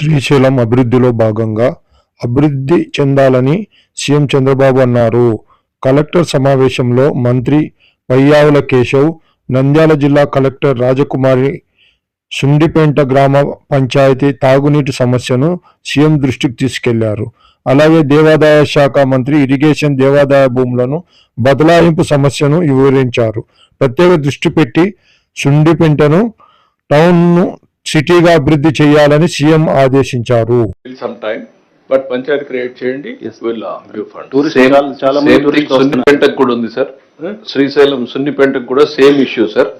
శ్రీశైలం అభివృద్ధిలో భాగంగా అభివృద్ధి చెందాలని సీఎం చంద్రబాబు అన్నారు. కలెక్టర్ సమావేశంలో మంత్రి పయ్యావుల కేశవ్ నంద్యాల జిల్లా కలెక్టర్ రాజకుమారి సుండిపేంట గ్రామ పంచాయతీ తాగునీటి సమస్యను సీఎం దృష్టికి తీసుకెళ్ళారు. అలాగే దేవాదాయ శాఖ మంత్రి ఇరిగేషన్ దేవాదాయ భూములను బదలాయింపు సమస్యను వివరించారు. ప్రత్యేక దృష్టి పెట్టి సుండిపేంటను టౌన్ను సిటీగా అభివృద్ధి చేయాలని సీఎం ఆదేశించారు. Some time but panchayat create చేయండి విల్ గివ్ ఫండ్ టూరిస్ట్ చాలా- చాలా మంది టూరిస్టులు వస్తున్నారు. సున్నిపెంటకు కూడా ఉంది సార్ శ్రీశైలం సున్నిపెంటకు కూడా same issue sir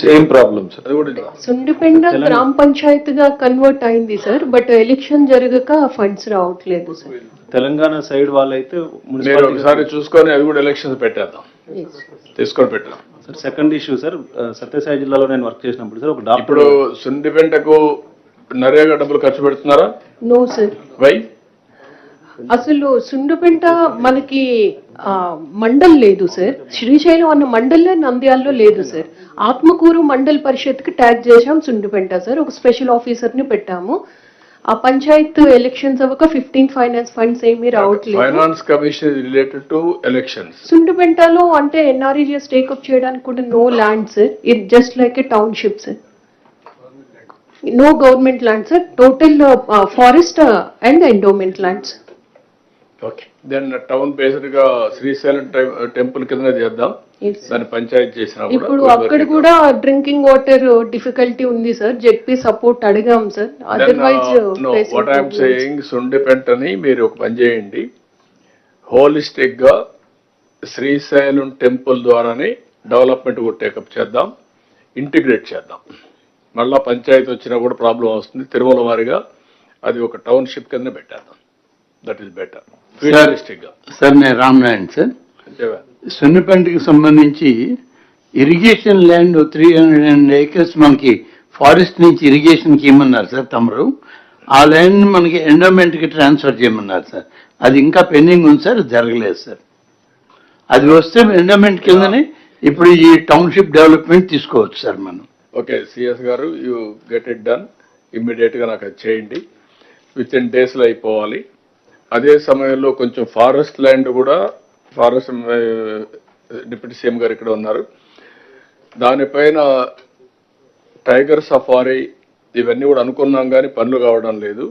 same problem sir అది కూడా సుండిపెండ గ్రామ పంచాయతీగా కన్వర్ట్ అయింది సార్ బట్ ఎలక్షన్ జరగక ఫండ్స్ రావట్లేదు సార్ తెలంగాణ సైడ్ వాళ్ళైతే ఒకసారి చూసుకొని అది కూడా ఎలక్షన్స్ పెట్టేద్దాం. తీసుకొని పెట్టాం sir second issue sir Satya Sai జిల్లాలో నేను వర్క్ చేసినప్పుడు సార్ ఒక డాక్టర్ ఇప్పుడు సుండిపెంటకు నరేగా డబ్బులు ఖర్చు పెడుతున్నారా? నో సార్. వై? అసలు సుండుపెంట మనకి ఆ, మండల్ లేదు సార్. శ్రీశైలం అన్న మండలే నంద్యాలలో లేదు సార్. ఆత్మకూరు మండల్ పరిషత్కి ట్యాగ్ చేశాం సుండుపెంట సార్. ఒక స్పెషల్ ఆఫీసర్ని పెట్టాము. ఆ పంచాయత్ ఎలక్షన్స్ అవ్వక ఫిఫ్టీన్ ఫైనాన్స్ ఫండ్స్ ఏమీ రావట్లేదు. Finance commission related to elections సుండుపెంటలో అంటే ఎన్ఆర్ఈజిఎస్ టేకప్ చేయడానికి కూడా no land sir it just like a township sir no government land sir total forest and endowment lands okay. Then town బేస్డ్గా Srisailam temple కింద చేద్దాం. దాన్ని పంచాయతీ చేసినా ఇప్పుడు కూడా అక్కడ కూడా డ్రింకింగ్ వాటర్ డిఫికల్టీ ఉంది సార్ జెడ్పీ సపోర్ట్ అడిగాం sir otherwise what I'm saying సుండిపెంటని మీరు ఒక పని చేయండి. హోలిస్టిక్గా శ్రీశైలం టెంపుల్ ద్వారానే డెవలప్మెంట్ కూడా టేకప్ చేద్దాం. ఇంటిగ్రేట్ చేద్దాం. మళ్ళా పంచాయతీ వచ్చినా కూడా ప్రాబ్లం వస్తుంది. తిరుమల వారిగా అది ఒక టౌన్షిప్ కింద పెట్టేద్దాం. దట్ ఈస్ బెటర్ సార్ నేను రామనారాయణ సార్. అంతేవా? సున్నిపేంటకి సంబంధించి irrigation land three hundred and acres మనకి ఫారెస్ట్ నుంచి ఇరిగేషన్కి ఇమ్మన్నారు సార్ తమరు ఆ ల్యాండ్ మనకి ఎండోమెంట్కి ట్రాన్స్ఫర్ చేయమన్నారు సార్. అది ఇంకా పెండింగ్ ఉంది సార్ జరగలేదు సార్. అది వస్తే ఎండోమెంట్ కిందనే ఇప్పుడు ఈ టౌన్షిప్ డెవలప్మెంట్ తీసుకోవచ్చు సార్ మనం. ఓకే సిఎస్ గారు యూ గెట్ ఇట్ డన్. ఇమ్మీడియట్గా నాకు చేయండి. విత్ ఇన్ డేస్లో అయిపోవాలి. అదే సమయంలో కొంచెం ఫారెస్ట్ ల్యాండ్ కూడా ఫారెస్ట్ డిప్యూటీ సీఎం గారు ఇక్కడ ఉన్నారు. దానిపైన టైగర్ సఫారీ ఇవన్నీ కూడా అనుకున్నాం కానీ పనులు కావడం లేదు.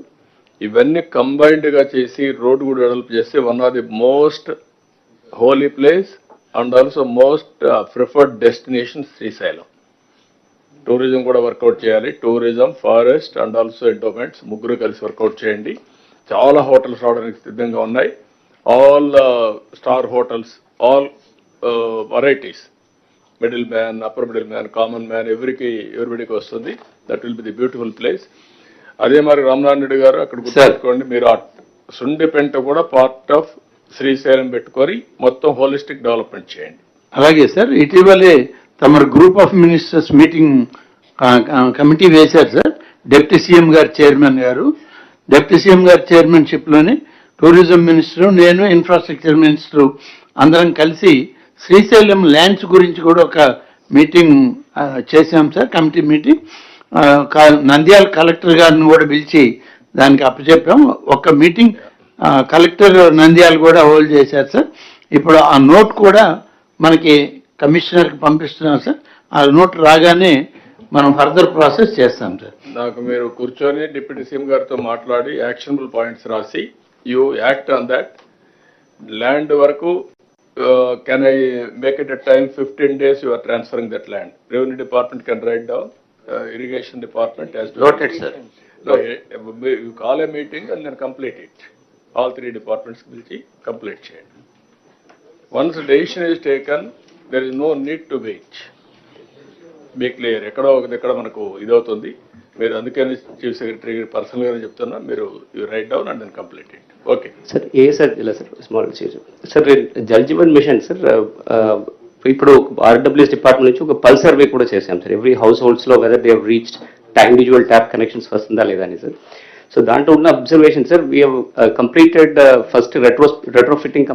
ఇవన్నీ కంబైన్డ్గా చేసి రోడ్డు కూడా డెవలప్ చేస్తే one of the most holy place and also most preferred destination Srisailam tourism కూడా వర్కౌట్ చేయాలి. Tourism forest and also endowments ముగ్గురు కలిసి వర్కౌట్ చేయండి. చాలా హోటల్స్ రావడానికి సిద్ధంగా ఉన్నాయి. All star hotels all varieties middle man upper middle man common man ఎవరికి ఎవరిబడికి వస్తుంది that will be the beautiful place అదే మరి రామనారాయణ రెడ్డి గారు అక్కడ గుర్తుపెట్టుకోండి మీరు ఆ సుండిపెంట కూడా పార్ట్ ఆఫ్ శ్రీశైలం పెట్టుకొని మొత్తం హోలిస్టిక్ డెవలప్మెంట్ చేయండి. అలాగే సార్ ఇటీవలే తమరు group of ministers meeting committee వేశారు సార్ డిప్యూటీ సీఎం గారు చైర్మన్ గారు. డిప్యూటీ సీఎం గారి చైర్మన్షిప్ టూరిజం మినిస్టర్ నేను ఇన్ఫ్రాస్ట్రక్చర్ మినిస్టర్ అందరం కలిసి శ్రీశైలం ల్యాండ్స్ గురించి కూడా ఒక మీటింగ్ చేసాం చేశాం sir committee meeting Nandyal collector గారిని కూడా పిలిచి దానికి అప్పచెప్పాం. ఒక మీటింగ్ కలెక్టర్ నంద్యాల కూడా హోల్డ్ చేశారు సార్. ఇప్పుడు ఆ నోట్ కూడా మనకి కమిషనర్కి పంపిస్తున్నాం సార్. ఆ నోట్ రాగానే మనం ఫర్దర్ ప్రాసెస్ చేస్తాం సార్. నాకు మీరు కూర్చొని డిప్యూటీ సీఎం గారితో మాట్లాడి యాక్షనబుల్ పాయింట్స్ రాసి you act on that land వరకు can I make it a time fifteen days you are transferring that land revenue department can write down irrigation department. You call a meeting and then complete it all three departments పిలిచి complete చేయండి once decision is taken there is no need to wait be clear ఎక్కడో ఒక దగ్గర మనకు ఇదవుతుంది. మీరు అందుకని chief secretary personal గానే చెప్తున్నా మీరు you write down and then complete it. Okay. Sir A sir ఇలా sir small sir. Jal Jeevan mission sir ఇప్పుడు ఆర్డబ్ల్యూఎస్ డిపార్ట్మెంట్ నుంచి ఒక పల్ సర్వే కూడా చేశాం sir. Every house హోల్డ్స్లో whether they reached individual tap connections వస్తుందా లేదా అని sir. So దాంట్లో ఉన్న observation sir we completed first retro retro fitting